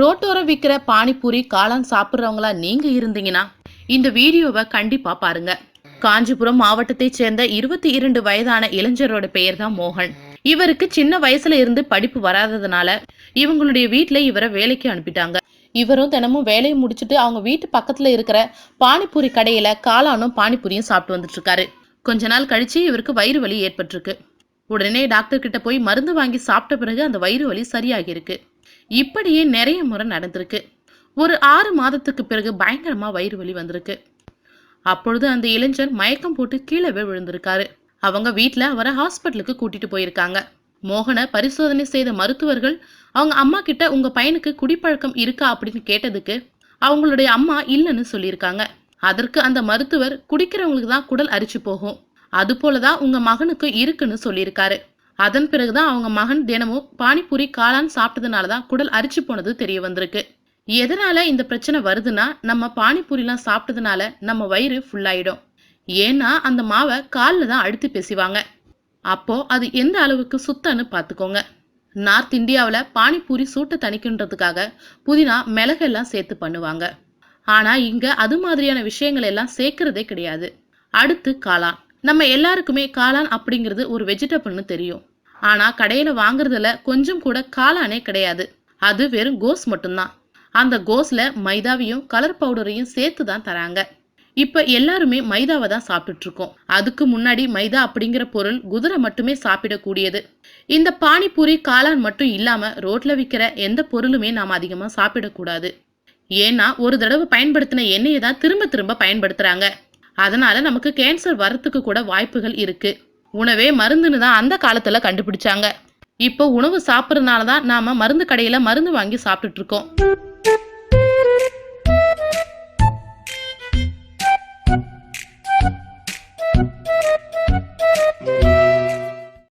ரோட்டோரம் விற்கிற பானிபூரி காளான் சாப்பிட்றவங்களா நீங்க இருந்தீங்கன்னா இந்த வீடியோவை கண்டிப்பா பாருங்க. காஞ்சிபுரம் மாவட்டத்தைச் சேர்ந்த இருபத்தி இரண்டு வயதான இளைஞரோட பெயர் தான் மோகன். இவருக்கு சின்ன வயசுல இருந்து படிப்பு வராததுனால இவங்களுடைய வீட்டுல இவரை வேலைக்கு அனுப்பிட்டாங்க. இவரும் தினமும் வேலையை முடிச்சுட்டு அவங்க வீட்டு பக்கத்துல இருக்கிற பானிபூரி கடையில காளானும் பானிபூரியும் சாப்பிட்டு வந்துட்டு இருக்காரு கொஞ்ச நாள் கழிச்சு இவருக்கு வயிறு வலி ஏற்பட்டிருக்கு. உடனே டாக்டர் கிட்ட போய் மருந்து வாங்கி சாப்பிட்ட பிறகு அந்த வயிறு வலி சரியாகிருக்கு இப்படியே நிறைய முறை நடந்திருக்கு. ஒரு ஆறு மாதத்துக்கு பிறகு பயங்கரமா வயிறு வலி வந்திருக்கு. அப்பொழுது அந்த இளைஞர் மயக்கம் போட்டு கீழே விழுந்திருக்காரு. அவங்க வீட்டுல அவரை ஹாஸ்பிட்டலுக்கு கூட்டிட்டு போயிருக்காங்க. மோகனை பரிசோதனை செய்த மருத்துவர்கள் அவங்க அம்மா கிட்ட உங்க பையனுக்கு குடிப்பழக்கம் இருக்கா? அப்படின்னு கேட்டதுக்கு அவங்களுடைய அம்மா இல்லைன்னு சொல்லியிருக்காங்க. அதற்கு அந்த மருத்துவர் குடிக்கிறவங்களுக்கு தான் குடல் அரிச்சு போகும். அது போலதான் உங்க மகனுக்கு இருக்குன்னு சொல்லியிருக்காரு. அதன் பிறகுதான் அவங்க மகன் தினமும் பானிபூரி காளான் சாப்பிட்டதுனால தான் குடல் அரிச்சு போனது தெரிய வந்திருக்கு. எதனால இந்த பிரச்சனை வருதுன்னா நம்ம பானிபூரிலாம் சாப்பிட்டதுனால நம்ம வயிறு ஃபுல்லாயிடும் ஏன்னா அந்த மாவை காலில் தான் அழுத்தி பேசிவாங்க. அப்போ அது எந்த அளவுக்கு சுத்தன்னு பார்த்துக்கோங்க. நார்த் இந்தியாவில் பானிபூரி சூட்டை தணிக்கின்றதுக்காக புதினா மிளகெல்லாம் சேர்த்து பண்ணுவாங்க. ஆனால் இங்கே அது மாதிரியான விஷயங்கள் எல்லாம் சேர்க்கறதே கிடையாது. அடுத்து காளான். நம்ம எல்லாருக்குமே காளான் அப்படிங்கிறது ஒரு வெஜிடபிள்னு தெரியும். ஆனால் கடையில் வாங்குறதுல கொஞ்சம் கூட காளானே கிடையாது. அது வெறும் கோஸ் மட்டும்தான். அந்த கோஸ்ல மைதாவையும் கலர் பவுடரையும் சேர்த்து தான் தராங்க. இப்ப எல்லாருமே மைதாவை தான் சாப்பிட்டுட்டு இருக்கோம் அதுக்கு முன்னாடி மைதா அப்படிங்கிற பொருள் குதிரை மட்டுமே சாப்பிடக்கூடியது. இந்த பானிபூரி காளான் மட்டும் இல்லாம ரோட்ல விற்கிற எந்த பொருளுமே நாம் அதிகமா சாப்பிடக்கூடாது. ஏன்னா ஒரு தடவை பயன்படுத்தின எண்ணெயை தான் திரும்ப திரும்ப பயன்படுத்துறாங்க. அதனால நமக்கு கேன்சர் வரத்துக்கு கூட வாய்ப்புகள் இருக்கு. உணவே மருந்துன்னு தான் அந்த காலத்துல கண்டுபிடிச்சாங்க. இப்போ உணவு சாப்பிட்றதுனால தான் நாம மருந்து கடையில மருந்து வாங்கி சாப்பிட்டுட்டு இருக்கோம்.